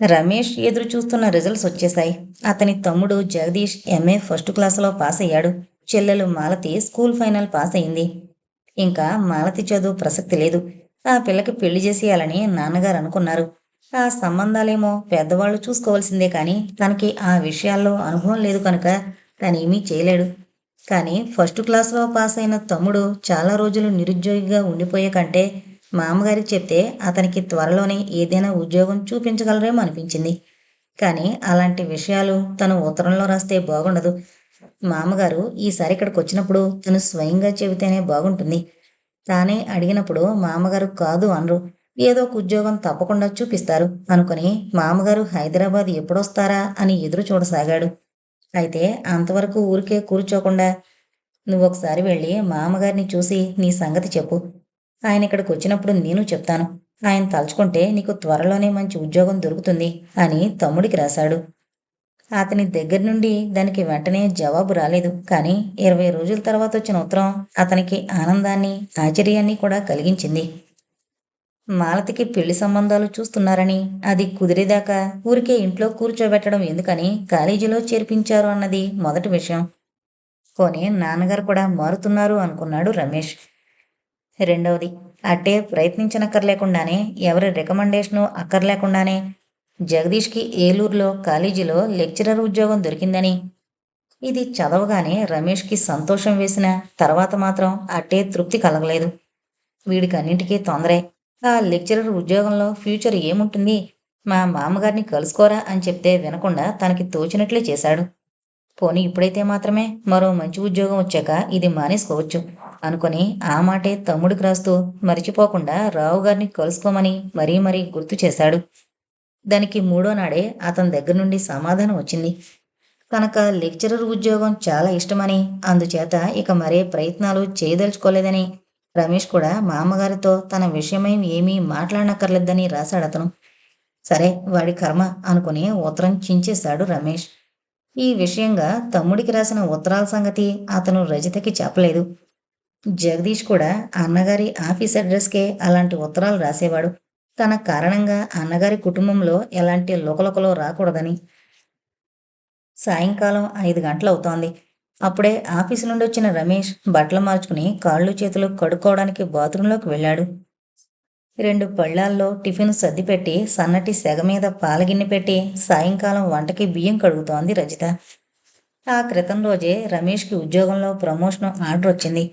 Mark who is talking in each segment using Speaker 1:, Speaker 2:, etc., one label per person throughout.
Speaker 1: రమేష్ ఎదురు చూస్తున్న రిజల్ట్స్ వచ్చేశాయి. అతని తమ్ముడు జగదీష్ ఎంఏ ఫస్ట్ క్లాసులో పాస్ అయ్యాడు. చెల్లెలు మాలతి స్కూల్ ఫైనల్ పాస్ అయింది. ఇంకా మాలతి చదువు ప్రసక్తి లేదు. ఆ పిల్లకి పెళ్ళి చేసేయాలని నాన్నగారు అనుకున్నారు. ఆ సంబంధాలేమో పెద్దవాళ్ళు చూసుకోవాల్సిందే కానీ తనకి ఆ విషయాల్లో అనుభవం లేదు కనుక తనేమీ చేయలేడు. కానీ ఫస్ట్ క్లాస్లో పాస్ అయిన తమ్ముడు చాలా రోజులు నిరుద్యోగిగా ఉండిపోయే కంటే మామగారికి చెప్తే అతనికి త్వరలోనే ఏదైనా ఉద్యోగం చూపించగలరేమో అనిపించింది. కానీ అలాంటి విషయాలు తను ఉత్తరంలో రాస్తే బాగుండదు. మామగారు ఈసారి ఇక్కడికి వచ్చినప్పుడు తను స్వయంగా చెబితేనే బాగుంటుంది. తానే అడిగినప్పుడు మామగారు కాదు అనరు. ఏదో ఒక ఉద్యోగం తప్పకుండా చూపిస్తారు అనుకుని మామగారు హైదరాబాద్ ఎప్పుడొస్తారా అని ఎదురు చూడసాగాడు. అయితే అంతవరకు ఊరికే కూర్చోకుండా నువ్వు ఒకసారి వెళ్ళి మామగారిని చూసి నీ సంగతి చెప్పు. ఆయన ఇక్కడికి వచ్చినప్పుడు నేను చెప్తాను. ఆయన తలుచుకుంటే నీకు త్వరలోనే మంచి ఉద్యోగం దొరుకుతుంది అని తమ్ముడికి రాశాడు. అతని దగ్గర నుండి దానికి వెంటనే జవాబు రాలేదు. కానీ ఇరవై రోజుల తర్వాత వచ్చిన ఉత్తరం అతనికి ఆనందాన్ని ఆశ్చర్యాన్ని కూడా కలిగించింది. మాలతికి పెళ్ళి సంబంధాలు చూస్తున్నారని అది కుదిరేదాకా ఊరికే ఇంట్లో కూర్చోబెట్టడం ఎందుకని కాలేజీలో చేర్పించారు అన్నది మొదటి విషయం. కొని నాన్నగారు కూడా మారుతున్నారు అనుకున్నాడు రమేష్. రెండవది అట్టే ప్రయత్నించనక్కర్లేకుండానే ఎవరి రికమెండేషను అక్కర్లేకుండానే జగదీష్కి ఏలూరులో కాలేజీలో లెక్చరర్ ఉద్యోగం దొరికిందని. ఇది చదవగానే రమేష్కి సంతోషం వేసిన తర్వాత మాత్రం అట్టే తృప్తి కలగలేదు. వీడికి అన్నింటికీ తొందరే. ఆ లెక్చరర్ ఉద్యోగంలో ఫ్యూచర్ ఏముంటుంది? మా మామగారిని కలుసుకోరా అని చెప్తే వినకుండా తనకి తోచినట్లే చేశాడు. పోనీ ఇప్పుడైతే మాత్రమే మరో మంచి ఉద్యోగం వచ్చాక ఇది మానేసుకోవచ్చు. అనుకుని ఆ మాటే తమ్ముడికి రాస్తూ మరిచిపోకుండా రావు గారిని కలుసుకోమని మరీ మరీ గుర్తు చేశాడు. దానికి మూడో నాడే అతని దగ్గర నుండి సమాధానం వచ్చింది. కనుక లెక్చరర్ ఉద్యోగం చాలా ఇష్టమని అందుచేత ఇక మరే ప్రయత్నాలు చేయదలుచుకోలేదని రమేష్ కూడా మా అమ్మగారితో తన విషయమై ఏమీ మాట్లాడనక్కర్లేదని రాశాడు అతను. సరే వాడి కర్మ అనుకుని ఉత్తరం చించేశాడు రమేష్. ఈ విషయంగా తమ్ముడికి రాసిన ఉత్తరాల సంగతి అతను రజితకి చెప్పలేదు. జగదీష్ కూడా అన్నగారి ఆఫీస్ అడ్రస్కే అలాంటి ఉత్తరాలు రాసేవాడు. తన కారణంగా అన్నగారి కుటుంబంలో ఎలాంటి లుకలుకలో రాకూడదని సాయంకాలం ఐదు గంటలవుతోంది. అప్పుడే ఆఫీసు నుండి వచ్చిన రమేష్ బట్టలు మార్చుకుని కాళ్ళు చేతులు కడుక్కోవడానికి బాత్రూంలోకి వెళ్ళాడు. రెండు పళ్ళాల్లో టిఫిన్ సర్దిపెట్టి సన్నటి సెగ మీద పాలగిన్నె పెట్టి సాయంకాలం వంటకి బియ్యం కడుగుతోంది రజిత. ఆ క్రితం రోజే రమేష్కి ఉద్యోగంలో ప్రమోషన్ ఆర్డర్ వచ్చింది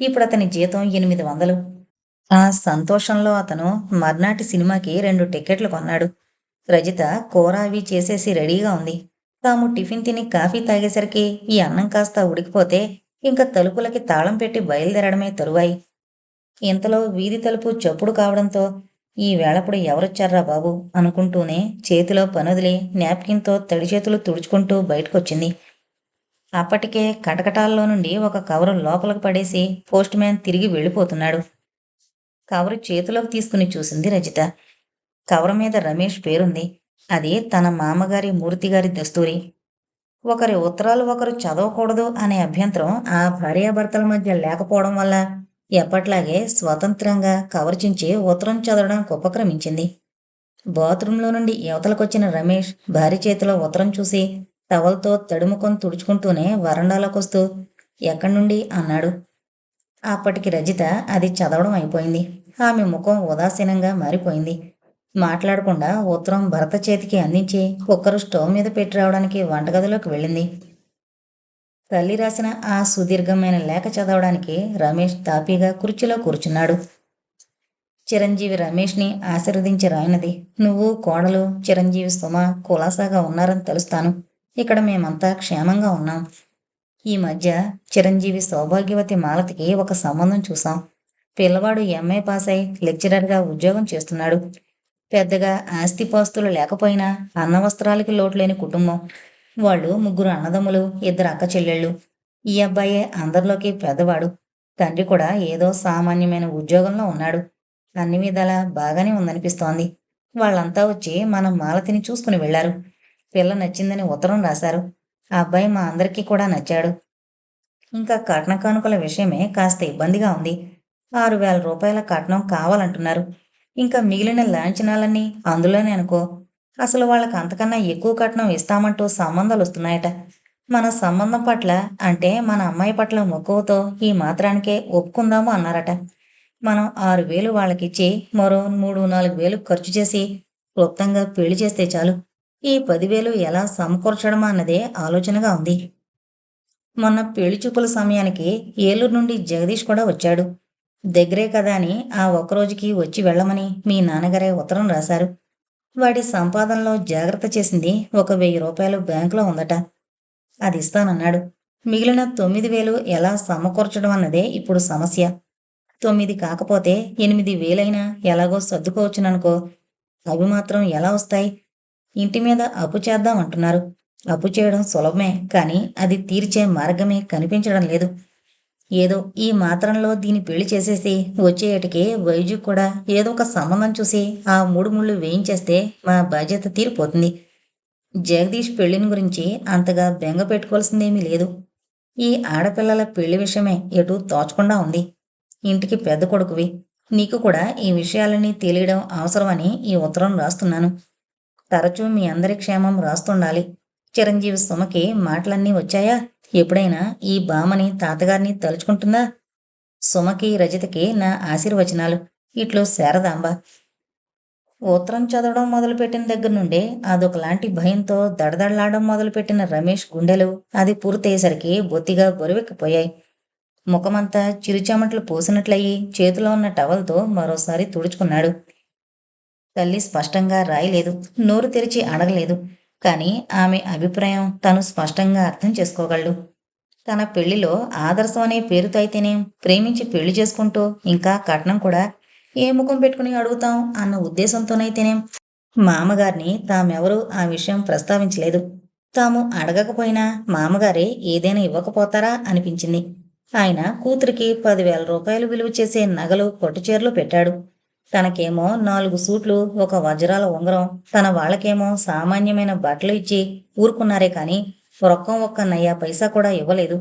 Speaker 1: ఇప్పుడు అతని జీతం ఎనిమిది వందలు. ఆ సంతోషంలో అతను మర్నాటి సినిమాకి రెండు టికెట్లు కొన్నాడు. రజిత కూర అవి చేసేసి రెడీగా ఉంది. తాము టిఫిన్ తిని కాఫీ తాగేసరికి ఈ అన్నం కాస్త ఉడికిపోతే ఇంకా తలుపులకి తాళం పెట్టి బయలుదేరడమే తరువాయి. ఇంతలో వీధి తలుపు చప్పుడు కావడంతో ఈ వేళప్పుడు ఎవరొచ్చారా బాబు అనుకుంటూనే చేతిలో పనుదిలి నాప్కిన్తో తడి చేతులు తుడుచుకుంటూ బయటకొచ్చింది. అప్పటికే కటకటాల్లో నుండి ఒక కవరు లోపలికి పడేసి పోస్ట్ మ్యాన్ తిరిగి వెళ్ళిపోతున్నాడు. కవరు చేతిలోకి తీసుకుని చూసింది రజిత. కవర్ మీద రమేష్ పేరుంది. అది తన మామగారి మూర్తిగారి దస్తూరి. ఒకరి ఉత్తరాలు ఒకరు చదవకూడదు అనే అభ్యంతరం ఆ భార్యాభర్తల మధ్య లేకపోవడం వల్ల ఎప్పట్లాగే స్వతంత్రంగా కవర్ చించి ఉత్తరం చదవడానికి ఉపక్రమించింది బాత్రూంలో నుండి యువతలకొచ్చిన రమేష్ భార్య చేతిలో ఉత్తరం చూసి టవల్తో తడుముకొని తుడుచుకుంటూనే వరండాలోకొస్తూ ఎక్కడి నుండి అన్నాడు. అప్పటికి రజిత అది చదవడం అయిపోయింది. ఆమె ముఖం ఉదాసీనంగా మారిపోయింది. మాట్లాడకుండా ఉత్తరం భరత చేతికి అందించి కుక్కరు స్టవ్ మీద పెట్టి రావడానికి వంటగదిలోకి వెళ్ళింది. తల్లి రాసిన ఆ సుదీర్ఘమైన లేఖ చదవడానికి రమేష్ తాపీగా కుర్చీలో కూర్చున్నాడు. చిరంజీవి రమేష్ని ఆశీర్వదించి రాయినది నువ్వు కోడలు చిరంజీవి సుమ కులాసాగా ఉన్నారని తెలుస్తాను. ఇక్కడ మేమంతా క్షేమంగా ఉన్నాం. ఈ మధ్య చిరంజీవి సౌభాగ్యవతి మాలతికి ఒక సంబంధం చూసాం పిల్లవాడు ఎంఏ పాస్ అయి లెక్చరర్గా ఉద్యోగం చేస్తున్నాడు. పెద్దగా ఆస్తిపాస్తులు లేకపోయినా అన్న వస్త్రాలకి లోటు లేని కుటుంబం. వాళ్ళు ముగ్గురు అన్నదమ్ములు ఇద్దరు అక్క చెల్లెళ్ళు. ఈ అబ్బాయే అందరిలోకి పెద్దవాడు. తండ్రి కూడా ఏదో సామాన్యమైన ఉద్యోగంలో ఉన్నాడు. అన్ని విధాలా బాగానే ఉందనిపిస్తోంది. వాళ్ళంతా వచ్చి మన మాలతిని చూసుకుని వెళ్ళారు పిల్ల నచ్చిందని ఉత్తరం రాశారు. ఆ అబ్బాయి మా అందరికీ కూడా నచ్చాడు. ఇంకా కట్న కానుకల విషయమే కాస్త ఇబ్బందిగా ఉంది. ఆరు వేల రూపాయల కట్నం కావాలంటున్నారు. ఇంకా మిగిలిన లాంఛనాలన్నీ అందులోనే అనుకో. అసలు వాళ్ళకి అంతకన్నా ఎక్కువ కట్నం ఇస్తామంటూ సంబంధాలు వస్తున్నాయట. మన సంబంధం పట్ల అంటే మన అమ్మాయి పట్ల మక్కువతో ఈ మాత్రానికే ఒప్పుకుందాము అన్నారట. మనం ఆరు వేలు వాళ్ళకిచ్చి మరో మూడు నాలుగు వేలు ఖర్చు చేసి క్లుప్తంగా పెళ్ళి చేస్తే చాలు. ఈ పదివేలు ఎలా సమకూర్చడమా అన్నదే ఆలోచనగా ఉంది. మొన్న పెళ్ళి చూపుల సమయానికి ఏలూరు నుండి జగదీష్ కూడా వచ్చాడు. దగ్గరే కదా అని ఆ ఒక్కరోజుకి వచ్చి వెళ్ళమని మీ నాన్నగారే ఉత్తరం రాశారు. వాడి సంపాదనలో జాగ్రత్త చేసింది ఒక వెయ్యి రూపాయలు బ్యాంకులో ఉందట. అది ఇస్తానన్నాడు. మిగిలిన తొమ్మిది వేలు ఎలా సమకూర్చడం అన్నదే ఇప్పుడు సమస్య. తొమ్మిది కాకపోతే ఎనిమిది వేలైనా ఎలాగో సర్దుకోవచ్చుననుకో. అవి మాత్రం ఎలా వస్తాయి? ఇంటి మీద అప్పు చేద్దాం అంటున్నారు. అప్పు చేయడం సులభమే కానీ అది తీర్చే మార్గమే కనిపించడం లేదు. ఏదో ఈ మాత్రంలో దీని పెళ్ళి చేసేసి వచ్చేటికి వైద్యు కూడా ఏదో ఒక సంబంధం చూసి ఆ మూడు ముళ్ళు వేయించేస్తే మా బాధ్యత తీరిపోతుంది. జగదీష్ పెళ్ళిని గురించి అంతగా బెంగ పెట్టుకోవాల్సిందేమీ లేదు. ఈ ఆడపిల్లల పెళ్ళి విషయమే ఎటు తోచకుండా ఉంది. ఇంటికి పెద్ద కొడుకువి. నీకు కూడా ఈ విషయాలన్నీ తెలియడం అవసరమని ఈ ఉత్తరం రాస్తున్నాను. తరచూ మీ అందరి క్షేమం రాస్తుండాలి. చిరంజీవి సుమకి మాటలన్నీ వచ్చాయా? ఎప్పుడైనా ఈ బామని తాతగారిని తలుచుకుంటుందా? సుమకి రజితకి నా ఆశీర్వచనాలు. ఇట్లు శారదాంబ. ఉత్తరం చదవడం మొదలుపెట్టిన దగ్గర నుండే అదొకలాంటి భయంతో దడదడలాడడం మొదలుపెట్టిన రమేష్ గుండెలు అది పూర్తయ్యేసరికి బొత్తిగా బొరువెక్కిపోయాయి. ముఖమంతా చిరుచెమట్లు పోసినట్లయి చేతిలో ఉన్న టవల్తో మరోసారి తుడుచుకున్నాడు. తల్లి స్పష్టంగా రాయలేదు నోరు తెరిచి అడగలేదు. కానీ ఆమె అభిప్రాయం తను స్పష్టంగా అర్థం చేసుకోగలడు. తన పెళ్ళిలో ఆదర్శం అనే పేరుతో అయితేనే ప్రేమించి పెళ్ళి చేసుకుంటూ ఇంకా కట్నం కూడా ఏ ముఖం పెట్టుకుని అడుగుతాం అన్న ఉద్దేశంతోనైతేనే మామగారిని తామెవరూ ఆ విషయం ప్రస్తావించలేదు. తాము అడగకపోయినా మామగారే ఏదైనా ఇవ్వకపోతారా అనిపించింది. ఆయన కూతురికి పదివేల రూపాయలు విలువ చేసే నగలు పొట్టుచీరలు పెట్టాడు. తనకేమో నాలుగు సూట్లు ఒక వజ్రాల ఉంగరం తన వాళ్ళకేమో సామాన్యమైన బట్టలు ఇచ్చి ఊరుకున్నారే కాని రొక్కం ఒక్క నయ్యా పైసా కూడా ఇవ్వలేదు.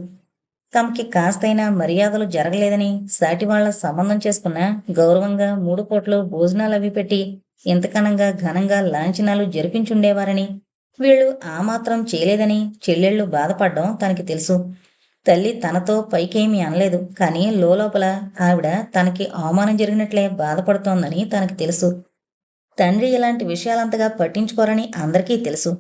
Speaker 1: తమకి కాస్తైనా మర్యాదలు జరగలేదని సాటి వాళ్ళ సంబంధం చేసుకున్న గౌరవంగా మూడు కోట్లు భోజనాలు అవి పెట్టి ఇంతకనంగా ఘనంగా లాంఛనాలు జరిపించుండేవారని వీళ్ళు ఆ మాత్రం చేయలేదని చెల్లెళ్ళు బాధపడడం తనకి తెలుసు. తల్లి తనతో పైకేమీ అనలేదు. కానీ లోపల ఆవిడ తనకి అవమానం జరిగినట్లే బాధపడుతోందని తనకి తెలుసు. తండ్రి ఇలాంటి విషయాలంతగా పట్టించుకోరని అందరికీ తెలుసు.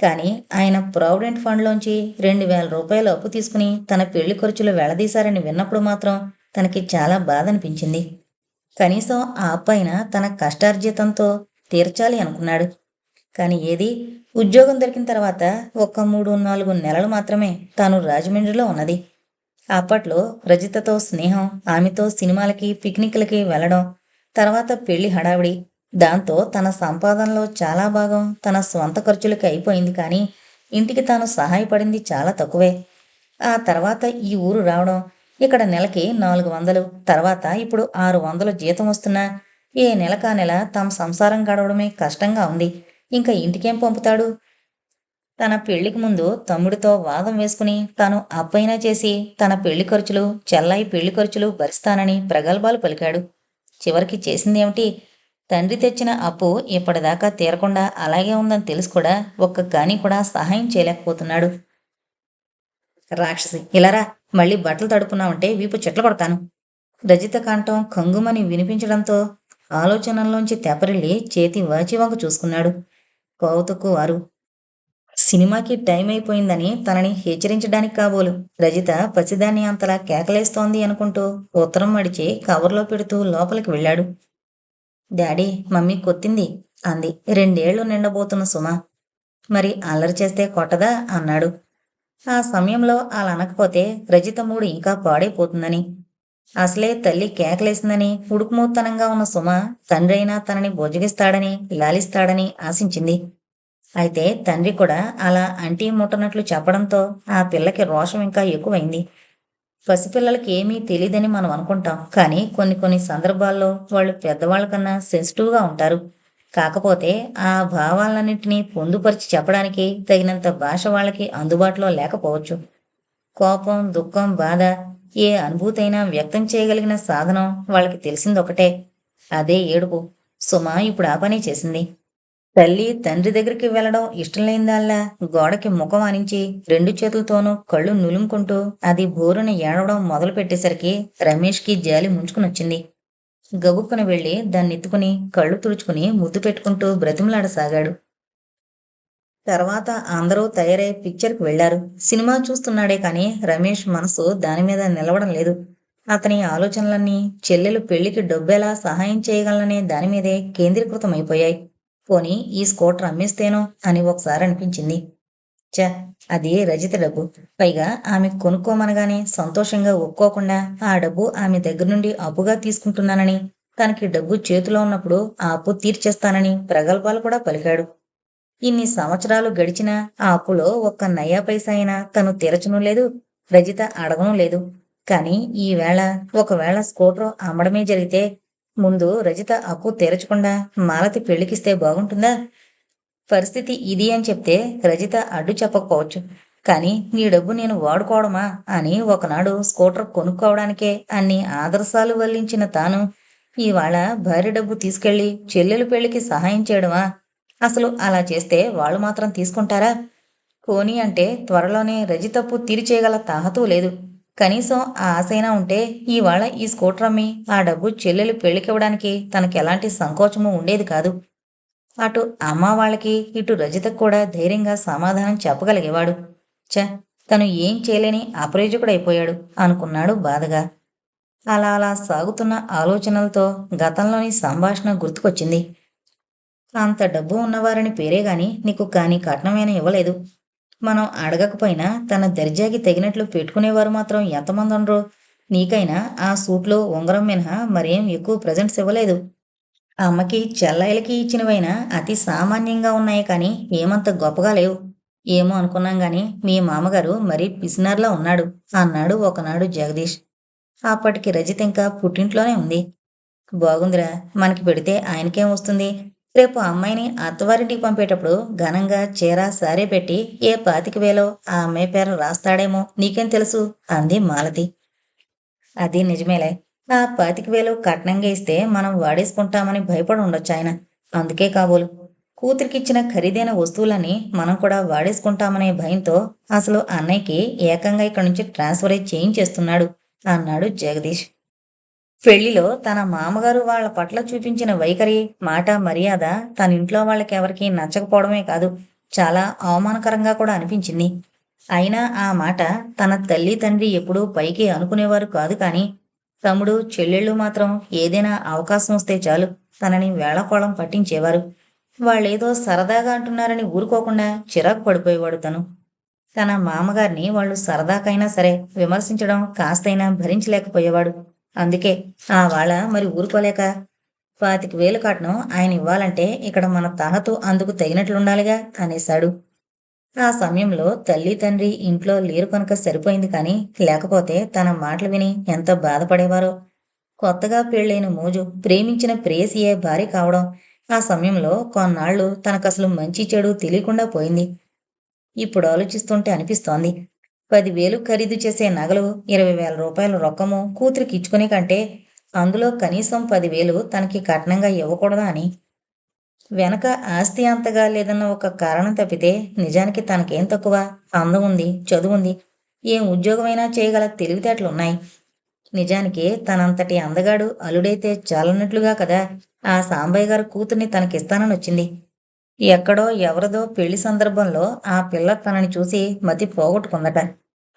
Speaker 1: కానీ ఆయన ప్రావిడెంట్ ఫండ్లోంచి రెండు వేల రూపాయలు అప్పు తీసుకుని తన పెళ్ళి ఖర్చులు వెళ్ళదీశారని విన్నప్పుడు మాత్రం తనకి చాలా బాధ అనిపించింది కనీసం ఆ అప్పైన తన కష్టార్జితంతో తీర్చాలి అనుకున్నాడు. కానీ ఏది? ఉద్యోగం దొరికిన తర్వాత ఒక్క మూడు నాలుగు నెలలు మాత్రమే తాను రాజమండ్రిలో ఉన్నది. అప్పట్లో రజితతో స్నేహం ఆమెతో సినిమాలకి పిక్నిక్లకి వెళ్ళడం తర్వాత పెళ్ళి హడావిడి దాంతో తన సంపాదనలో చాలా భాగం తన స్వంత ఖర్చులకి అయిపోయింది కానీ ఇంటికి తాను సహాయపడింది చాలా తక్కువే. ఆ తర్వాత ఈ ఊరు రావడం ఇక్కడ నెలకి నాలుగు వందలు తర్వాత ఇప్పుడు ఆరు వందలు జీతం వస్తున్నా ఏ నెలకా నెల తమ సంసారం గడవడమే కష్టంగా ఉంది. ఇంకా ఇంటికేం పంపుతాడు? తన పెళ్ళికి ముందు తమ్ముడితో వాదం వేసుకుని తాను అప్పైనా చేసి తన పెళ్ళి ఖర్చులు చెల్లాయి పెళ్ళి ఖర్చులు భరిస్తానని ప్రగల్భాలు పలికాడు. చివరికి చేసిందేమిటి? తండ్రి తెచ్చిన అప్పు ఇప్పటిదాకా తీరకుండా అలాగే ఉందని తెలిసి కూడా ఒక్క కాని కూడా సహాయం చేయలేకపోతున్నాడు. రాక్షసి ఇలారా మళ్ళీ బట్టలు తడుపున్నావంటే వీపు చెట్లు కొడతాను. రజిత కంఠం కంగుమని వినిపించడంతో ఆలోచనల్లోంచి తెపరిల్లి చేతి వాచి వంక చూసుకున్నాడు. కోవతకు వారు. సినిమాకి టైం అయిపోయిందని తనని హెచ్చరించడానికి కాబోలు. రజిత పసిదాన్ని అంతలా కేకలేస్తోంది అనుకుంటూ ఉత్తరం మడిచి కవర్లో పెడుతూ లోపలికి వెళ్ళాడు. డాడీ మమ్మీ కొత్తింది అంది. రెండేళ్ళు నిండబోతున్న సుమ. మరి అల్లరి చేస్తే కొట్టదా? అన్నాడు. ఆ సమయంలో అలా అనకపోతే రజిత మూడు ఇంకా పాడైపోతుందని. అసలే తల్లి కేకలేసిందని ఉడుకుమూతనంగా ఉన్న సుమ తండ్రి అయినా తనని బొజ్జగిస్తాడని లాలిస్తాడని ఆశించింది. అయితే తండ్రి కూడా అలా అంటీ ముట్టనట్లు చెప్పడంతో ఆ పిల్లకి రోషం ఇంకా ఎక్కువైంది. పసిపిల్లలకి ఏమీ తెలియదని మనం అనుకుంటాం. కానీ కొన్ని కొన్ని సందర్భాల్లో వాళ్ళు పెద్దవాళ్ళ కన్నా సెన్సిటివ్గా ఉంటారు. కాకపోతే ఆ భావాలన్నింటినీ పొందుపరిచి చెప్పడానికి తగినంత భాష వాళ్ళకి అందుబాటులో లేకపోవచ్చు. కోపం దుఃఖం బాధ ఏ అనుభూతైనా వ్యక్తం చేయగలిగిన సాధనం వాళ్ళకి తెలిసిందొకటే. అదే ఏడుపు. సుమ ఇప్పుడు ఆ పని చేసింది. తల్లి తండ్రి దగ్గరికి వెళ్ళడం ఇష్టం లేనిదాల్లా గోడకి ముఖం ఆనించి రెండు చేతులతోనూ కళ్ళు నులుముకుంటూ అది బోరున ఏడవడం మొదలు పెట్టేసరికి రమేష్కి జాలి ముంచుకునొచ్చింది. గబుక్కున వెళ్ళి దాన్ని ఎత్తుకుని కళ్ళు తుడుచుకుని ముద్దు పెట్టుకుంటూ బ్రతిమలాడసాగాడు. తర్వాత అందరూ తయారై పిక్చర్కి వెళ్ళారు సినిమా చూస్తున్నాడే కానీ రమేష్ మనసు దాని మీద నిలవడం లేదు. అతని ఆలోచనలన్నీ చెల్లెలు పెళ్ళికి డబ్బెలా సహాయం చేయగలననే దాని మీదే కేంద్రీకృతమైపోయాయి. పోనీ ఈ స్కూటర్ అమ్మేస్తేనో అని ఒకసారి అనిపించింది. చ అది రజిత డబ్బు. పైగా ఆమె కొనుక్కోమనగానే సంతోషంగా ఒప్పుకోకుండా ఆ డబ్బు ఆమె దగ్గర నుండి అప్పుగా తీసుకుంటున్నానని తనకి డబ్బు చేతిలో ఉన్నప్పుడు ఆ అప్పు తీర్చేస్తానని ప్రగల్భాలు కూడా పలికాడు. ఇన్ని సంవత్సరాలు గడిచినా ఆ అప్పులో ఒక్క నయా పైసా అయినా తను తీరచను లేదు రజిత అడగను లేదు. కానీ ఈవేళ ఒకవేళ స్కూటర్ అమ్మడమే జరిగితే ముందు రజిత అప్పు తీర్చకుండా మాలతి పెళ్ళికిస్తే బాగుంటుందా? పరిస్థితి ఇది అని చెప్తే రజిత అడ్డు చెప్పకపోవచ్చు. కానీ నీ డబ్బు నేను వాడుకోవడమా అని ఒకనాడు స్కూటర్ కొనుక్కోవడానికే అన్ని ఆదర్శాలు వల్లించిన తాను ఇవాళ భార్య డబ్బు తీసుకెళ్ళి చెల్లెలు పెళ్ళికి సహాయం చేయడమా? అసలు అలా చేస్తే వాళ్ళు మాత్రం తీసుకుంటారా? పోనీ అంటే త్వరలోనే రజితప్పు తీర్చేయగల తాహతూ లేదు. కనీసం ఆ ఆశైనా ఉంటే ఇవాళ ఈ స్కూటర్ అమ్మి ఆ డబ్బు చెల్లెలు పెళ్ళికివ్వడానికి తనకి ఎలాంటి సంకోచము ఉండేది కాదు. అటు అమ్మ వాళ్ళకి ఇటు రజితకు కూడా ధైర్యంగా సమాధానం చెప్పగలిగేవాడు. చ తను ఏం చేయలేని అప్రయోజకుడైపోయాడు అనుకున్నాడు బాధగా. అలా అలా సాగుతున్న ఆలోచనలతో గతంలోని సంభాషణ గుర్తుకొచ్చింది. అంత డబ్బు ఉన్నవారని పేరే గాని నీకు కాని కట్నమైనా ఇవ్వలేదు. మనం అడగకపోయినా తన దర్జాకి తగినట్లు పెట్టుకునేవారు మాత్రం ఎంతమంది ఉండరు. నీకైనా ఆ సూట్లో ఉంగరం మినహా మరేం ఎక్కువ ప్రజెంట్స్ ఇవ్వలేదు. అమ్మకి చెల్లైలకి ఇచ్చినవైనా అతి సామాన్యంగా ఉన్నాయి కానీ ఏమంత గొప్పగా లేవు. ఏమో అనుకున్నాం గాని మీ మామగారు మరీ పిసినార్లా ఉన్నాడు అన్నాడు ఒకనాడు జగదీష్. అప్పటికి రజిత ఇంకా పుట్టింట్లోనే ఉంది. బాగుందిరా మనకి పెడితే ఆయనకేం వస్తుంది? రేపు అమ్మాయిని అత్తవారింటికి పంపేటప్పుడు ఘనంగా చీర సారీ పెట్టి ఏ పాతిక వేలో ఆ అమ్మాయి పేరు రాస్తాడేమో నీకేం తెలుసు? అంది మాలతి. అది నిజమేలే. ఆ పాతిక వేలు కట్నంగా ఇస్తే మనం వాడేసుకుంటామని భయపడి ఉండొచ్చు ఆయన. అందుకే కాబోలు. కూతురికిచ్చిన ఖరీదైన వస్తువులని మనం కూడా వాడేసుకుంటామనే భయంతో అసలు అన్నయ్యకి ఏకంగా ఇక్కడి నుంచి ట్రాన్స్ఫర్ అయి చేయించేస్తున్నాడు అన్నాడు జగదీష్. పెళ్ళిలో తన మామగారు వాళ్ళ పట్ల చూపించిన వైఖరి మాట మర్యాద తన ఇంట్లో వాళ్ళకెవరికి నచ్చకపోవడమే కాదు చాలా అవమానకరంగా కూడా అనిపించింది. అయినా ఆ మాట తన తల్లి తండ్రి ఎప్పుడూ పైకి అనుకునేవారు కాదు కానీ తమ్ముడు చెల్లెళ్ళు మాత్రం ఏదైనా అవకాశం వస్తే చాలు తనని వేళకోళం పట్టించేవారు. వాళ్ళేదో సరదాగా అంటున్నారని ఊరుకోకుండా చిరాకు పడిపోయేవాడు తను. తన మామగారిని వాళ్ళు సరదాకైనా సరే విమర్శించడం కాస్తైనా భరించలేకపోయేవాడు. అందుకే ఆ వాళ్ళ మరి ఊరుకోలేక పాతిక వేలు కట్నం ఆయన ఇవ్వాలంటే ఇక్కడ మన తాహతు అందుకు తగినట్లుండాలిగా అనేశాడు. ఆ సమయంలో తల్లి తండ్రి ఇంట్లో లేరు కనుక సరిపోయింది కానీ లేకపోతే తన మాటలు విని ఎంత బాధపడేవారో. కొత్తగా పెళ్ళైన మోజు ప్రేమించిన ప్రేయసియే భార్య కావడం ఆ సమయంలో కొన్నాళ్ళు తనకసలు మంచి చెడు తెలియకుండా పోయింది. ఇప్పుడు ఆలోచిస్తుంటే అనిపిస్తోంది పదివేలు ఖరీదు చేసే నగలు ఇరవై వేల రూపాయల రొక్కము కూతురికి ఇచ్చుకునే కంటే అందులో కనీసం పదివేలు తనకి కట్నంగా ఇవ్వకూడదా అని. వెనక ఆస్తి అంతగా లేదన్న ఒక కారణం తప్పితే నిజానికి తనకేం తక్కువ? అందం ఉంది చదువు ఉంది. ఏం ఉద్యోగమైనా చేయగల తెలివితేటలున్నాయి నిజానికి తనంతటి అందగాడు అల్లుడైతే చాలన్నట్లుగా కదా. ఆ సాంబయ్య గారు కూతుర్ని తనకిస్తానని వచ్చింది. ఎక్కడో ఎవరిదో పెళ్ళి సందర్భంలో ఆ పిల్ల తనని చూసి మతి పోగొట్టుకుందట.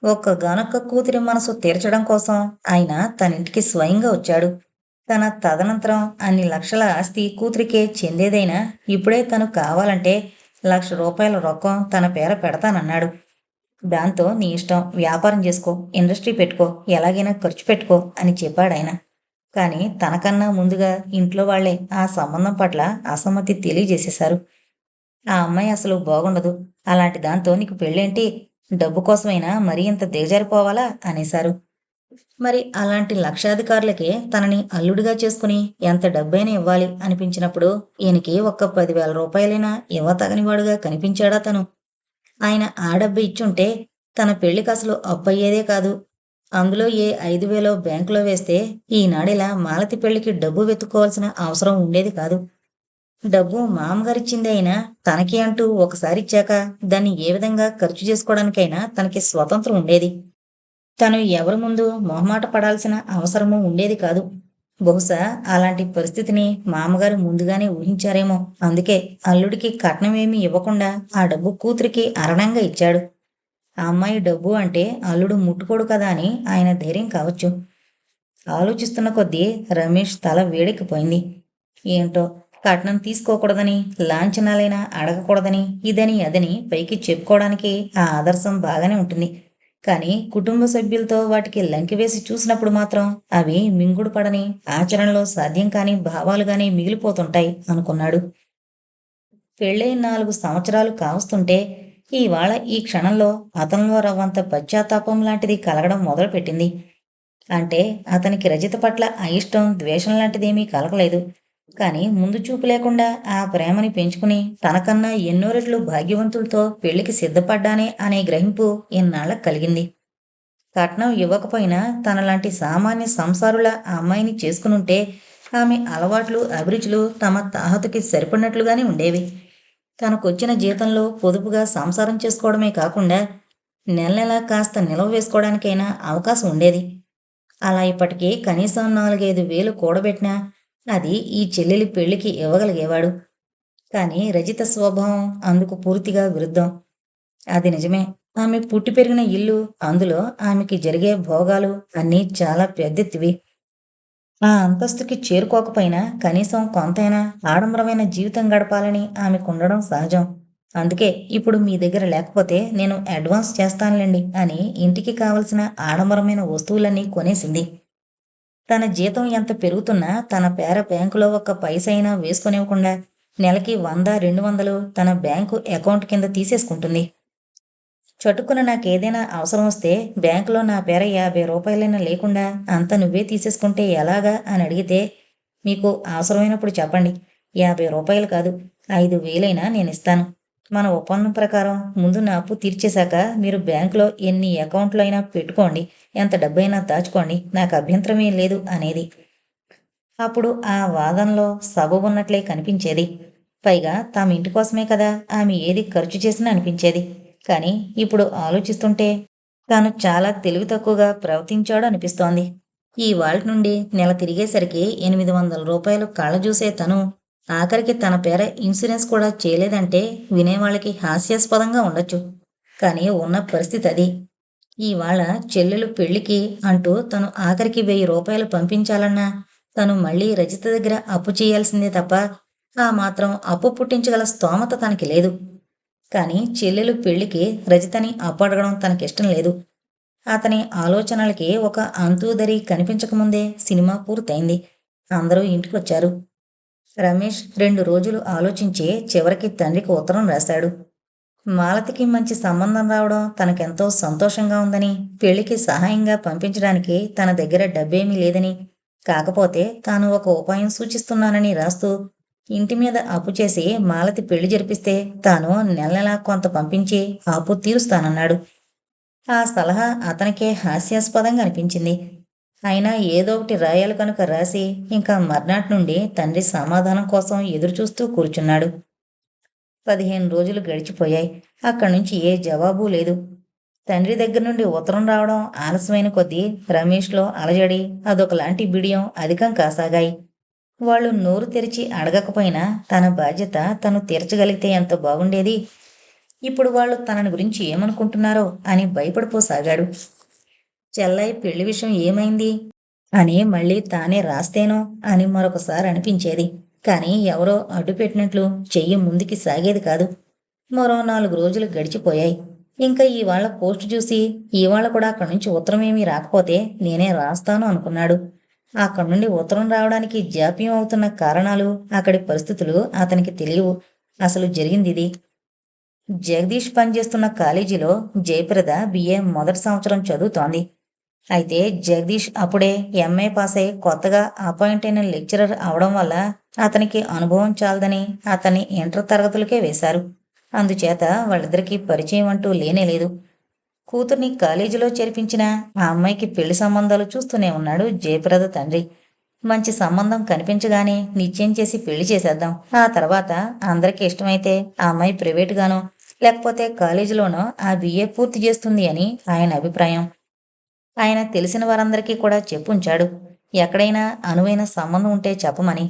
Speaker 1: ఒక్కగానొక్క కూతురి మనసు తీర్చడం కోసం ఆయన తనింటికి స్వయంగా వచ్చాడు. తన తదనంతరం అన్ని లక్షల ఆస్తి కూతురికే చెందేదైనా ఇప్పుడే తను కావాలంటే లక్ష రూపాయల రొక్కం తన పేర పెడతానన్నాడు. దాంతో నీ ఇష్టం వ్యాపారం చేసుకో ఇండస్ట్రీ పెట్టుకో ఎలాగైనా ఖర్చు పెట్టుకో అని చెప్పాడాయన. కానీ తనకన్నా ముందుగా ఇంట్లో వాళ్ళే ఆ సంబంధం పట్ల అసమ్మతి తెలియజేసేశారు. ఆ అమ్మాయి అసలు బాగుండదు. అలాంటి దాంతో నీకు పెళ్ళేంటి? డబ్బు కోసమైనా? మరీ ఇంత దిగజారిపోవాలా? అనేశారు. మరి అలాంటి లక్షాధికారులకే తనని అల్లుడిగా చేసుకుని ఎంత డబ్బైనా ఇవ్వాలి అనిపించినప్పుడు ఈయనకి ఒక్క పదివేల రూపాయలైనా ఇవ్వతగనివాడుగా కనిపించాడా తను? ఆయన ఆ డబ్బు ఇచ్చుంటే తన పెళ్ళికి అసలు అప్పయ్యేదే కాదు. అందులో ఏ ఐదు వేలో బ్యాంకులో వేస్తే ఈనాడిలా మాలతి పెళ్ళికి డబ్బు వెతుక్కోవాల్సిన అవసరం ఉండేది కాదు. డబ్బు మామగారిచ్చింది అయినా తనకి అంటూ ఒకసారి ఇచ్చాక దాన్ని ఏ విధంగా ఖర్చు చేసుకోవడానికైనా తనకి స్వతంత్రం ఉండేది. తను ఎవరి ముందు మొహమాట పడాల్సిన అవసరము ఉండేది కాదు. బహుశా అలాంటి పరిస్థితిని మామగారు ముందుగానే ఊహించారేమో. అందుకే అల్లుడికి కట్నమేమీ ఇవ్వకుండా ఆ డబ్బు కూతురికి అరణంగా ఇచ్చాడు. ఆ అమ్మాయి డబ్బు అంటే అల్లుడు ముట్టుకోడు కదా అని ఆయన ధైర్యం కావచ్చు. ఆలోచిస్తున్న కొద్దీ రమేష్ తల వేడెక్కిపోయింది. ఏంటో కట్నం తీసుకోకూడదని లాంఛనాలైనా అడగకూడదని ఇదని అదని పైకి చెప్పుకోవడానికి ఆ ఆదర్శం బాగానే ఉంటుంది. కానీ కుటుంబ సభ్యులతో వాటికి లంకి వేసి చూసినప్పుడు మాత్రం అవి మింగుడు పడని ఆచరణలో సాధ్యం కాని భావాలుగానే మిగిలిపోతుంటాయి అనుకున్నాడు. పెళ్ళై నాలుగు సంవత్సరాలు కావస్తుంటే ఇవాళ ఈ క్షణంలో అతనిలో రవ్వంత పశ్చాత్తాపం లాంటిది కలగడం మొదలుపెట్టింది. అంటే అతనికి రజిత పట్ల అయిష్టం ద్వేషం లాంటిదేమీ కలగలేదు. కానీ ముందు చూపు లేకుండా ఆ ప్రేమని పెంచుకుని తనకన్నా ఎన్నో రెట్లు భాగ్యవంతులతో పెళ్ళికి సిద్ధపడ్డానే అనే గ్రహింపు ఇన్నాళ్ళ కలిగింది. కట్నం ఇవ్వకపోయినా తనలాంటి సామాన్య సంసారుల ఆ అమ్మాయిని చేసుకునుంటే ఆమె అలవాట్లు అభిరుచులు తమ తాహతుకి సరిపడినట్లుగానే ఉండేవి. తనకొచ్చిన జీతంలో పొదుపుగా సంసారం చేసుకోవడమే కాకుండా నెల నెలా కాస్త నిలవ వేసుకోవడానికైనా అవకాశం ఉండేది. అలా ఇప్పటికీ కనీసం నాలుగైదు వేలు కూడబెట్టినా అది ఈ చెల్లెలి పెళ్ళికి ఇవ్వగలిగేవాడు. కానీ రజిత స్వభావం అందుకు పూర్తిగా విరుద్ధం. అది నిజమే. ఆమె పుట్టి పెరిగిన ఇల్లు అందులో ఆమెకి జరిగే భోగాలు అన్నీ చాలా పెద్దెత్తివి ఆ అంతస్తుకి చేరుకోకపోయినా కనీసం కొంతైనా ఆడంబరమైన జీవితం గడపాలని ఆమెకు ఉండడం సహజం. అందుకే ఇప్పుడు మీ దగ్గర లేకపోతే నేను అడ్వాన్స్ చేస్తానులేండి అని ఇంటికి కావలసిన ఆడంబరమైన వస్తువులన్నీ కొనేసింది. తన జీతం ఎంత పెరుగుతున్నా తన పేర బ్యాంకులో ఒక్క పైసైనా వేసుకునివ్వకుండా నెలకి వంద రెండు వందలు తన బ్యాంకు అకౌంట్ కింద తీసేసుకుంటుంది. చటుక్కున నాకేదైనా అవసరం వస్తే బ్యాంకులో నా పేర యాభై రూపాయలైనా లేకుండా అంత నువ్వే తీసేసుకుంటే ఎలాగా అని అడిగితే మీకు అవసరమైనప్పుడు చెప్పండి. యాభై రూపాయలు కాదు ఐదు వేలైనా నేను ఇస్తాను. మన ఒప్పందం ప్రకారం ముందు నా అప్పు తీర్చేశాక మీరు బ్యాంకులో ఎన్ని అకౌంట్లు అయినా పెట్టుకోండి ఎంత డబ్బైనా దాచుకోండి నాకు అభ్యంతరం ఏం లేదు అనేది. అప్పుడు ఆ వాదనలో సబబు ఉన్నట్లే కనిపించేది. పైగా తాము ఇంటి కోసమే కదా ఆమె ఏది ఖర్చు చేసినా అనిపించేది. కానీ ఇప్పుడు ఆలోచిస్తుంటే తాను చాలా తెలివి తక్కువగా ప్రవర్తించాడు అనిపిస్తోంది. ఈ వాళ్ళ నుండి నెల తిరిగేసరికి ఎనిమిది వందల రూపాయలు కళ్ళ చూసే తను ఆఖరికి తన పేర ఇన్సూరెన్స్ కూడా చేయలేదంటే వినేవాళ్ళకి హాస్యాస్పదంగా ఉండొచ్చు. కానీ ఉన్న పరిస్థితి అది. ఇవాళ చెల్లెలు పెళ్ళికి అంటూ తను ఆఖరికి వెయ్యి రూపాయలు పంపించాలన్నా తను మళ్ళీ రజిత దగ్గర అప్పు చేయాల్సిందే తప్ప ఆ మాత్రం అప్పు పుట్టించగల స్తోమత తనకి లేదు. కానీ చెల్లెలు పెళ్ళికి రజితని అప్పడగడం తనకిష్టం లేదు. అతని ఆలోచనలకి ఒక అంతూదరి కనిపించకముందే సినిమా పూర్తయింది. అందరూ ఇంటికొచ్చారు. రమేష్ రెండు రోజులు ఆలోచించి చివరికి తండ్రికి ఉత్తరం రాశాడు. మాలతికి మంచి సంబంధం రావడం తనకెంతో సంతోషంగా ఉందని పెళ్ళికి సహాయంగా పంపించడానికి తన దగ్గర డబ్బేమీ లేదని కాకపోతే తాను ఒక ఉపాయం సూచిస్తున్నానని రాస్తూ ఇంటి మీద అప్పు చేసి మాలతి పెళ్ళి జరిపిస్తే తాను నెల నెలా కొంత పంపించి అప్పు తీరుస్తానన్నాడు. ఆ సలహా అతనికే హాస్యాస్పదంగా అనిపించింది. అయినా ఏదో ఒకటి రాయాలి కనుక రాసి ఇంకా మర్నాటి నుండి తండ్రి సమాధానం కోసం ఎదురుచూస్తూ కూర్చున్నాడు. పదిహేను రోజులు గడిచిపోయాయి. అక్కడి నుంచి ఏ జవాబు లేదు. తండ్రి దగ్గర నుండి ఉత్తరం రావడం ఆలస్యమైన కొద్దీ రమేష్లో అలజడి అదొకలాంటి బిడియం అధికం కాసాగాయి. వాళ్ళు నోరు తెరిచి అడగకపోయినా తన బాధ్యత తను తీర్చగలిగితే ఎంత బాగుండేది? ఇప్పుడు వాళ్ళు తనని గురించి ఏమనుకుంటున్నారో అని భయపడిపోసాగాడు. చెల్లయ్య పెళ్ళి విషయం ఏమైంది? అని మళ్ళీ తానే రాస్తేనో అని మరొకసారి అనిపించేది. కానీ ఎవరో అడ్డుపెట్టినట్లు చెయ్యి ముందుకి సాగేది కాదు. మరో నాలుగు రోజులు గడిచిపోయాయి. ఇంకా ఇవాళ పోస్ట్ చూసి ఇవాళ కూడా అక్కడి నుంచి ఉత్తరం ఏమీ రాకపోతే నేనే రాస్తాను అనుకున్నాడు. అక్కడి నుండి ఉత్తరం రావడానికి జాప్యం అవుతున్న కారణాలు అక్కడి పరిస్థితులు అతనికి తెలియవు. అసలు జరిగింది ఇది. జగదీష్ పనిచేస్తున్న కాలేజీలో జయప్రద బిఏ మొదటి సంవత్సరం చదువుతోంది. అయితే జగదీష్ అప్పుడే ఎంఏ పాస్ అయి కొత్తగా అపాయింట్ అయిన లెక్చరర్ అవడం వల్ల అతనికి అనుభవం చాలదని అతన్ని ఇంటర్ తరగతులకే వేశారు. అందుచేత వాళ్ళిద్దరికీ పరిచయం అంటూ లేనే లేదు. కూతుర్ని కాలేజీలో చేర్పించిన ఆ అమ్మాయికి పెళ్ళి సంబంధాలు చూస్తూనే ఉన్నాడు జయప్రద తండ్రి. మంచి సంబంధం కనిపించగానే నిశ్చయం చేసి పెళ్ళి చేసేద్దాం. ఆ తర్వాత అందరికీ ఇష్టమైతే ఆ అమ్మాయి ప్రైవేటుగానో లేకపోతే కాలేజీలోనో ఆ బిఏ పూర్తి చేస్తుంది అని ఆయన అభిప్రాయం. ఆయన తెలిసిన వారందరికీ కూడా చెప్పుంచాడు. ఎక్కడైనా అనువైన సంబంధం ఉంటే చెప్పమని.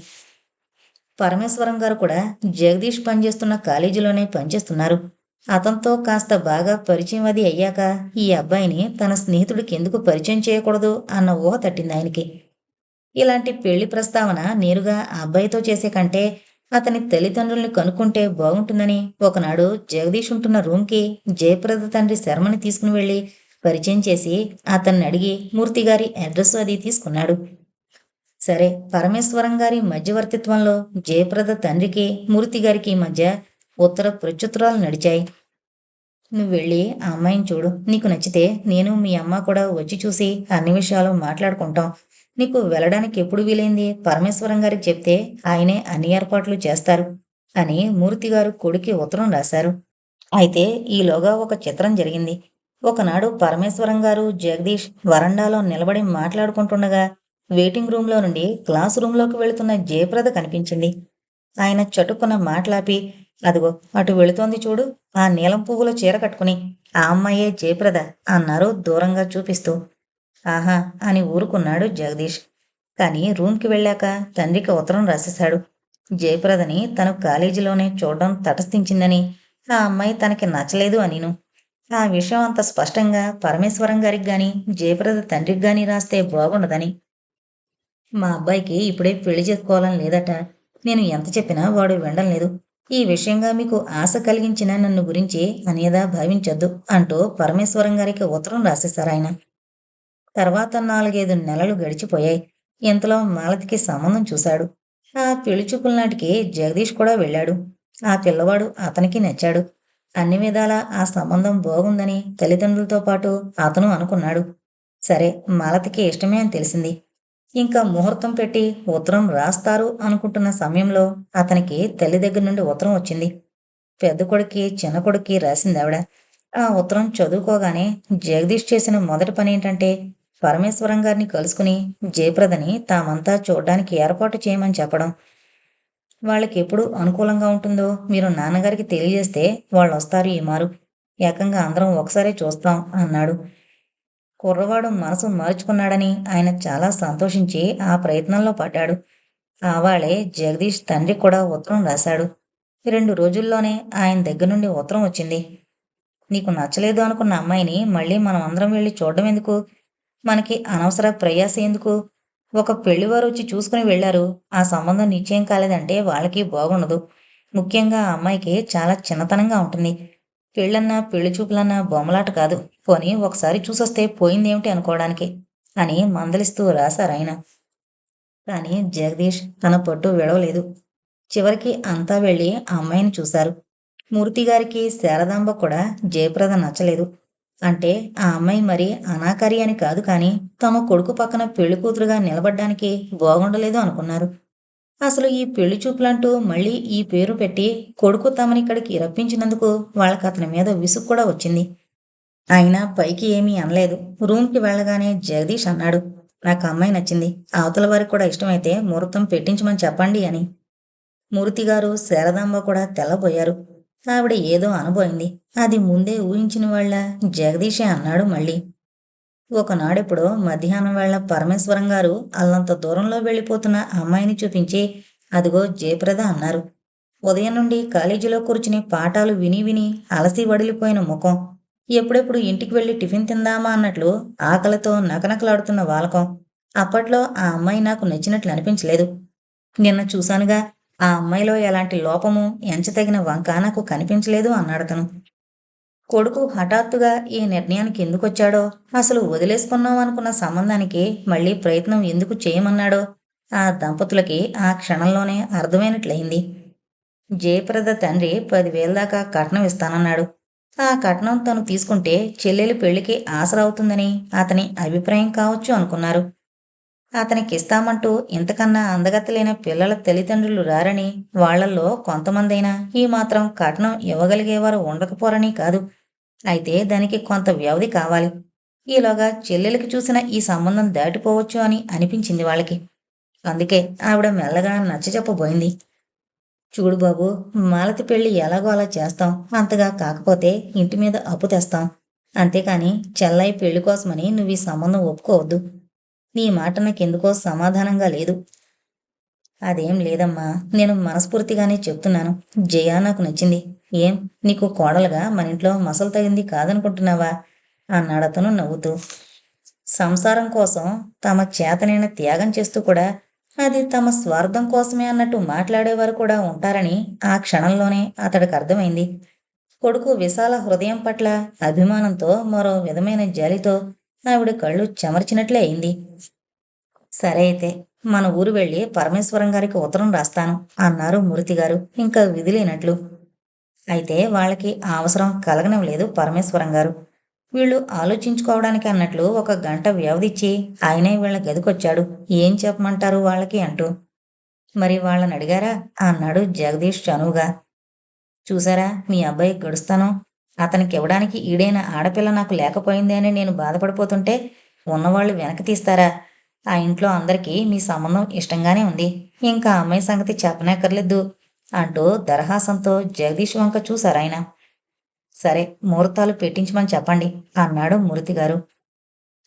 Speaker 1: పరమేశ్వరం గారు కూడా జగదీష్ పనిచేస్తున్న కాలేజీలోనే పనిచేస్తున్నారు. అతనితో కాస్త బాగా పరిచయం అది అయ్యాక ఈ అబ్బాయిని తన స్నేహితుడికి ఎందుకు పరిచయం చేయకూడదు అన్న ఊహ తట్టింది ఆయనకి. ఇలాంటి పెళ్ళి ప్రస్తావన నేరుగా ఆ అబ్బాయితో చేసే కంటే అతని తల్లిదండ్రుల్ని కనుక్కుంటే బాగుంటుందని ఒకనాడు జగదీష్ ఉంటున్న రూమ్కి జయప్రద తండ్రి శర్మని తీసుకుని వెళ్ళి పరిచయం చేసి అతన్ని అడిగి మూర్తి గారి అడ్రస్ అది తీసుకున్నాడు. సరే పరమేశ్వరం గారి మధ్యవర్తిత్వంలో జయప్రద తండ్రికి మూర్తి గారికి మధ్య ఉత్తర ప్రత్యుత్తరాలు నడిచాయి. నువ్వు వెళ్ళి ఆ అమ్మాయిని చూడు. నీకు నచ్చితే నేను మీ అమ్మ కూడా వచ్చి చూసి అన్ని విషయాలు మాట్లాడుకుంటాం. నీకు వెళ్ళడానికి ఎప్పుడు వీలైంది? పరమేశ్వరం గారికి చెప్తే ఆయనే అన్ని ఏర్పాట్లు చేస్తారు అని మూర్తి గారు కొడుకి ఉత్తరం రాశారు. అయితే ఈలోగా ఒక చిత్రం జరిగింది. ఒకనాడు పరమేశ్వరం గారు జగదీష్ వరండాలో నిలబడి మాట్లాడుకుంటుండగా వెయిటింగ్ రూమ్లో నుండి క్లాస్ రూమ్లోకి వెళుతున్న జయప్రద కనిపించింది. ఆయన చటుక్కున మాట్లాపి అదిగో అటు వెళుతోంది చూడు ఆ నీలం పువ్వుల చీర కట్టుకుని. ఆ అమ్మాయే జయప్రద అన్నారు దూరంగా చూపిస్తూ. ఆహా అని ఊరుకున్నాడు జగదీష్. కానీ రూమ్కి వెళ్ళాక తండ్రికి ఉత్తరం రాసేశాడు. జయప్రదని తను కాలేజీలోనే చూడడం తటస్థించిందని ఆ అమ్మాయి తనకి నచ్చలేదు అనిను. ఆ విషయం అంత స్పష్టంగా పరమేశ్వరం గారికి గాని జయప్రద తండ్రికి గాని రాస్తే బాగుండదని. మా అబ్బాయికి ఇప్పుడే పెళ్ళి చేసుకోవాలని లేదట. నేను ఎంత చెప్పినా వాడు వినడం లేదు ఈ విషయంగా మీకు ఆశ కలిగించిన నన్ను గురించి అనేదా భావించొద్దు అంటూ పరమేశ్వరం గారికి ఉత్తరం రాసేశారు ఆయన. తర్వాత నాలుగైదు నెలలు గడిచిపోయాయి. ఇంతలో మాలతికి సంబంధం చూశాడు. ఆ పెళ్ళి చూపుల నాటికి జగదీష్ కూడా వెళ్ళాడు. ఆ పిల్లవాడు అతనికి నచ్చాడు. అన్ని విధాలా ఆ సంబంధం బాగుందని తల్లిదండ్రులతో పాటు అతను అనుకున్నాడు. సరే మాలతికి ఇష్టమే అని తెలిసింది. ఇంకా ముహూర్తం పెట్టి ఉత్తరం రాస్తారు అనుకుంటున్న సమయంలో అతనికి తల్లి దగ్గర నుండి ఉత్తరం వచ్చింది. పెద్ద కొడుక్కి చిన్న కొడుక్కి రాసింది ఆవిడ. ఆ ఉత్తరం చదువుకోగానే జగదీష్ చేసిన మొదటి పని ఏంటంటే పరమేశ్వరం గారిని కలుసుకుని జయప్రదని తామంతా చూడడానికి ఏర్పాటు చేయమని చెప్పడం. వాళ్ళకి ఎప్పుడు అనుకూలంగా ఉంటుందో మీరు నాన్నగారికి తెలియజేస్తే వాళ్ళు వస్తారు ఈ మారు ఏకంగా అందరం ఒకసారి చూస్తాం అన్నాడు. కుర్రవాడు మనసు మార్చుకున్నాడని ఆయన చాలా సంతోషించి ఆ ప్రయత్నంలో పడ్డాడు. ఆవాళే జగదీష్ తండ్రి కూడా ఉత్తరం రాశాడు. రెండు రోజుల్లోనే ఆయన దగ్గర నుండి ఉత్తరం వచ్చింది. నీకు నచ్చలేదు అనుకున్న అమ్మాయిని మళ్ళీ మనం అందరం వెళ్ళి చూడడం ఎందుకు? మనకి అనవసర ప్రయాస ఎందుకు? ఒక పెళ్ళివారు వచ్చి చూసుకుని వెళ్ళారు ఆ సంబంధం నిశ్చయం కాలేదంటే వాళ్ళకి బాగుండదు. ముఖ్యంగా ఆ అమ్మాయికి చాలా చిన్నతనంగా ఉంటుంది. పెళ్ళన్నా పెళ్ళి చూపులన్నా బొమ్మలాట కాదు. పోనీ ఒకసారి చూసొస్తే పోయిందేమిటి అనుకోవడానికి? అని మందలిస్తూ రాశారాయన కానీ జగదీష్ తన పట్టు విడవలేదు. చివరికి అంతా వెళ్ళి ఆ అమ్మాయిని చూశారు. మూర్తి గారికి శారదాంబ కూడా జయప్రద నచ్చలేదు. అంటే ఆ అమ్మాయి మరి అనాకారి అని కాదు కానీ తమ కొడుకు పక్కన పెళ్ళి కూతురుగా నిలబడ్డానికి బాగుండలేదు అనుకున్నారు. అసలు ఈ పెళ్ళి చూపులంటూ మళ్ళీ ఈ పేరు పెట్టి కొడుకు తమని ఇక్కడికి రప్పించినందుకు వాళ్ళకి అతని మీద విసుగు కూడా వచ్చింది. అయినా పైకి ఏమీ అనలేదు. రూమ్కి వెళ్ళగానే జగదీష్ అన్నాడు నాకు అమ్మాయి నచ్చింది. అవతల వారికి కూడా ఇష్టమైతే ముహూర్తం పెట్టించమని చెప్పండి అని. మూర్తి గారు శారదాంబ కూడా తెల్లబోయారు. ఆవిడ ఏదో అనబోయింది. అది ముందే ఊహించిన వాళ్ళ జగదీషే అన్నాడు మళ్ళీ. ఒకనాడెప్పుడో మధ్యాహ్నం వేళ పరమేశ్వరం గారు అల్లంత దూరంలో వెళ్ళిపోతున్న అమ్మాయిని చూపించి అదిగో జయప్రద అన్నారు. ఉదయం నుండి కాలేజీలో కూర్చుని పాఠాలు విని విని అలసి వడిలిపోయిన ముఖం. ఎప్పుడెప్పుడు ఇంటికి వెళ్ళి టిఫిన్ తిందామా అన్నట్లు ఆకలితో నకనకలాడుతున్న వాలకం. అప్పట్లో ఆ అమ్మాయి నాకు నచ్చినట్లు అనిపించలేదు. నిన్న చూశానుగా ఆ అమ్మాయిలో ఎలాంటి లోపము ఎంచతగిన వంక నాకు కనిపించలేదు అన్నాడతను కొడుకు హఠాత్తుగా ఈ నిర్ణయానికి ఎందుకొచ్చాడో అసలు వదిలేసుకున్నాం అనుకున్న సంబంధానికి మళ్ళీ ప్రయత్నం ఎందుకు చేయమన్నాడో ఆ దంపతులకి ఆ క్షణంలోనే అర్థమైనట్లయింది. జయప్రద తండ్రి పదివేల దాకా కట్నం ఇస్తానన్నాడు. ఆ కట్నం తను తీసుకుంటే చెల్లెలి పెళ్ళికి ఆసరవుతుందని అతని అభిప్రాయం కావచ్చు అనుకున్నారు. అతనికి ఇస్తామంటూ ఇంతకన్నా అందగత్తలేని పిల్లల తల్లిదండ్రులు రారని వాళ్ళల్లో కొంతమందైనా ఈ మాత్రం కట్నం ఇవ్వగలిగేవారు ఉండకపోరని కాదు. అయితే దానికి కొంత వ్యవధి కావాలి. ఈలోగా చెల్లెలకి చూసిన ఈ సంబంధం దాటిపోవచ్చు అని అనిపించింది వాళ్ళకి. అందుకే ఆవిడ మెల్లగా నచ్చచెప్పబోయింది చూడు బాబు మాలతి పెళ్ళి ఎలాగో అలా చేస్తాం. అంతగా కాకపోతే ఇంటి మీద అప్పు తెస్తాం. అంతేకాని చెల్లయ్య పెళ్ళి కోసమని నువ్వు ఈ సంబంధం ఒప్పుకోవద్దు. నీ మాట నాకెందుకో సమాధానంగా లేదు. అదేం లేదమ్మా నేను మనస్ఫూర్తిగానే చెప్తున్నాను. జయ నాకు నచ్చింది. ఏం నీకు కోడలుగా మన ఇంట్లో మసలు తగింది కాదనుకుంటున్నావా? అన్నాడు అతను నవ్వుతూ. సంసారం కోసం తమ చేతనైన త్యాగం చేస్తూ కూడా అది తమ స్వార్థం కోసమే అన్నట్టు మాట్లాడేవారు కూడా ఉంటారని ఆ క్షణంలోనే అతడికి అర్థమైంది. కొడుకు విశాల హృదయం పట్ల అభిమానంతో మరో విధమైన జాలితో ఆవిడ కళ్ళు చెమర్చినట్లే అయింది. సరే అయితే మన ఊరు వెళ్ళి పరమేశ్వరం గారికి ఉత్తరం రాస్తాను అన్నారు మూర్తి గారు ఇంకా విధి లేనట్లు అయితే వాళ్ళకి ఆ అవసరం కలగడం లేదు పరమేశ్వరం గారు. వీళ్ళు ఆలోచించుకోవడానికి అన్నట్లు ఒక గంట వ్యవధిచ్చి ఆయనే వీళ్ళ గదికొచ్చాడు. ఏం చెప్పమంటారు వాళ్ళకి అంటూ. మరి వాళ్ళని అడిగారా? అన్నాడు జగదీష్ చనువుగా. చూసారా మీ అబ్బాయి గడుస్తాను? అతనికి ఇవ్వడానికి ఈడైన ఆడపిల్ల నాకు లేకపోయింది అని నేను బాధపడిపోతుంటే ఉన్నవాళ్ళు వెనక్కి తీస్తారా? ఆ ఇంట్లో అందరికీ మీ సంబంధం ఇష్టంగానే ఉంది. ఇంకా అమ్మాయి సంగతి చెప్పనక్కర్లేదు. అంటూ దరహాసంతో జగదీష్ వంక చూశారాయన సరే ముహూర్తాలు పెట్టించమని చెప్పండి అన్నాడు మూర్తి గారు.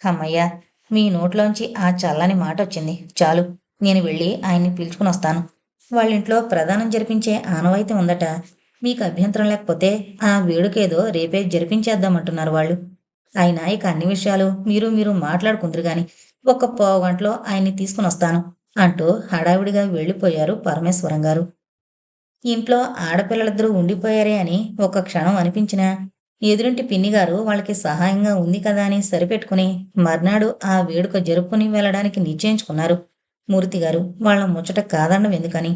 Speaker 1: అమ్మయ్య మీ నోట్లోంచి ఆ చల్లని మాట వచ్చింది. చాలు నేను వెళ్ళి ఆయన్ని పిలుచుకుని వస్తాను. వాళ్ళ ఇంట్లో ప్రదానం జరిపించే ఆనవాయితీ ఉందట. మీకు అభ్యంతరం లేకపోతే ఆ వేడుకేదో రేపే జరిపించేద్దామంటున్నారు వాళ్ళు. ఆయన ఇక అన్ని విషయాలు మీరు మీరు మాట్లాడుకుందరు గాని ఒక పావు గంటలో ఆయన్ని తీసుకుని వస్తాను అంటూ హడావిడిగా వెళ్ళిపోయారు పరమేశ్వరం గారు. ఇంట్లో ఆడపిల్లలిద్దరూ ఉండిపోయారే అని ఒక క్షణం అనిపించినా ఎదురింటి పిన్ని గారు వాళ్ళకి సహాయంగా ఉంది కదా అని సరిపెట్టుకుని మర్నాడు ఆ వేడుక జరుపుకుని వెళ్ళడానికి నిశ్చయించుకున్నారు. మూర్తి గారు వాళ్ళ ముచ్చట కాదండం ఎందుకని?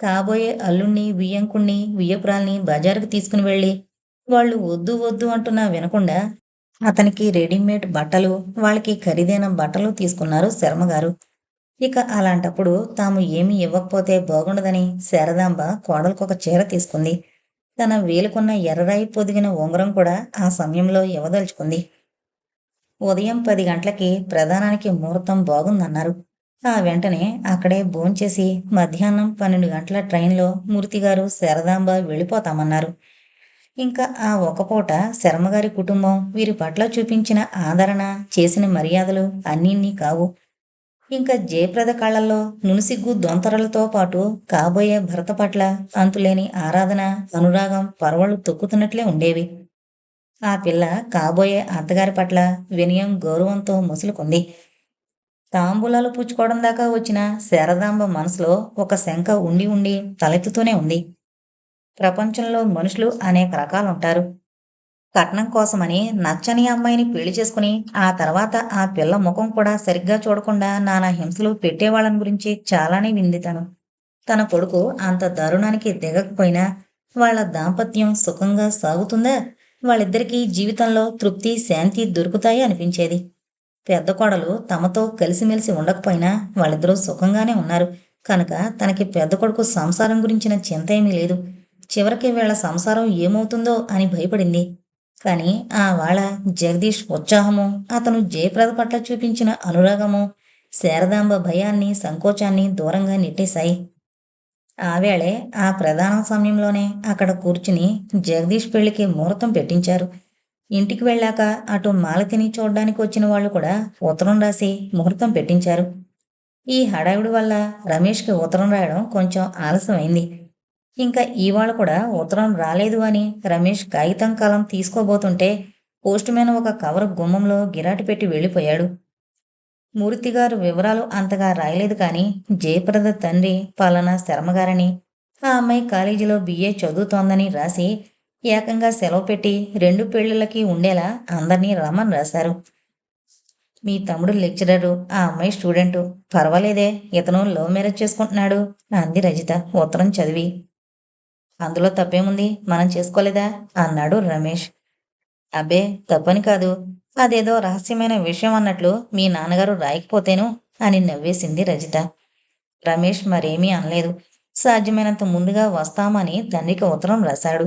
Speaker 1: కాబోయే అల్లుణ్ణి వియ్యంకుణ్ణి వియ్యపురాల్ని బజారుకు తీసుకుని వెళ్ళి వాళ్ళు వద్దు వద్దు అంటున్నా వినకుండా అతనికి రెడీమేడ్ బట్టలు వాళ్ళకి ఖరీదైన బట్టలు తీసుకున్నారు శర్మగారు. ఇక అలాంటప్పుడు తాము ఏమి ఇవ్వకపోతే బాగుండదని శారదాంబ కోడలకొక చీర తీసుకుంది. తన వేలుకున్న ఎర్రరాయి పొదిగిన ఉంగరం కూడా ఆ సమయంలో ఇవ్వదలుచుకుంది. ఉదయం పది గంటలకి ప్రధానానికి ముహూర్తం బాగుందన్నారు. ఆ వెంటనే అక్కడే భోంచేసి మధ్యాహ్నం పన్నెండు గంటల ట్రైన్లో మూర్తిగారు శారదాంబ వెళ్ళిపోతామన్నారు. ఇంకా ఆ ఒక పూట శర్మగారి కుటుంబం వీరి పట్ల చూపించిన ఆదరణ చేసిన మర్యాదలు అన్నీ కావు. ఇంకా జయప్రద కళ్ళల్లో నునుసిగ్గు దొంతరలతో పాటు కాబోయే భరత పట్ల అంతులేని ఆరాధన అనురాగం పరవళ్ళు తొక్కుతున్నట్లే ఉండేవి. ఆ పిల్ల కాబోయే అత్తగారి పట్ల వినయం గౌరవంతో ముసులుకుంది. తాంబూలాలు పుచ్చుకోవడం దాకా వచ్చిన శారదాంబ మనసులో ఒక శంక ఉండి ఉండి తలెత్తుతూనే ఉంది. ప్రపంచంలో మనుషులు అనేక రకాలుంటారు. కట్నం కోసమని నచ్చని అమ్మాయిని పెళ్ళి చేసుకుని ఆ తర్వాత ఆ పిల్ల ముఖం కూడా సరిగ్గా చూడకుండా నానా హింసలు పెట్టేవాళ్ళని గురించి చాలానే వింది తను. తన కొడుకు అంత దారుణానికి దిగకపోయినా వాళ్ళ దాంపత్యం సుఖంగా సాగుతుందా? వాళ్ళిద్దరికీ జీవితంలో తృప్తి శాంతి దొరుకుతాయి అనిపించేది. పెద్ద కోడలు తమతో కలిసిమెలిసి ఉండకపోయినా వాళ్ళిద్దరూ సుఖంగానే ఉన్నారు. కనుక తనకి పెద్ద కొడుకు సంసారం గురించిన చింత ఏమీ లేదు. చివరికి వీళ్ళ సంసారం ఏమవుతుందో అని భయపడింది. కానీ ఆ వాళ్ళ జగదీష్ ఉత్సాహము అతను జయప్రద పట్ల చూపించిన అనురాగము శారదాంబ భయాన్ని సంకోచాన్ని దూరంగా నెట్టేశాయి. ఆవేళే ఆ ప్రధాన సమయంలోనే అక్కడ కూర్చుని జగదీష్ పెళ్ళికి ముహూర్తం పెట్టించారు. ఇంటికి వెళ్ళాక అటు మాలతిని చూడ్డానికి వచ్చిన వాళ్ళు కూడా ఉత్తరం రాసి ముహూర్తం పెట్టించారు. ఈ హడావిడి వల్ల రమేష్కి ఉత్తరం రాయడం కొంచెం ఆలస్యమైంది. ఇంకా ఇవాళ కూడా ఉత్తరం రాలేదు అని రమేష్ కాగితం కాలం తీసుకోబోతుంటే పోస్ట్ మ్యాన్ ఒక కవర్ గుమ్మంలో గిరాటి పెట్టి వెళ్ళిపోయాడు. మూర్తిగారు వివరాలు అంతగా రాయలేదు కానీ జయప్రద తండ్రి పలానా శర్మగారని ఆ అమ్మాయి కాలేజీలో బిఏ చదువుతోందని రాసి ఏకంగా సెలవు పెట్టి రెండు పెళ్ళిళ్ళకి ఉండేలా అందరినీ రమ్మని రాశారు. మీ తమ్ముడు లెక్చరరు ఆ అమ్మాయి స్టూడెంటు. పర్వాలేదే ఇతను లవ్ మ్యారేజ్ చేసుకుంటున్నాడు అంది రజిత. ఉత్తరం చదివి. అందులో తప్పేముంది? మనం చేసుకోలేదా? అన్నాడు రమేష్. అబ్బే తప్పని కాదు. అదేదో రహస్యమైన విషయం అన్నట్లు మీ నాన్నగారు రాయకపోతేను అని నవ్వేసింది రజిత. రమేష్ మరేమీ అనలేదు. సాధ్యమైనంత ముందుగా వస్తామని తండ్రికి ఉత్తరం రాశాడు.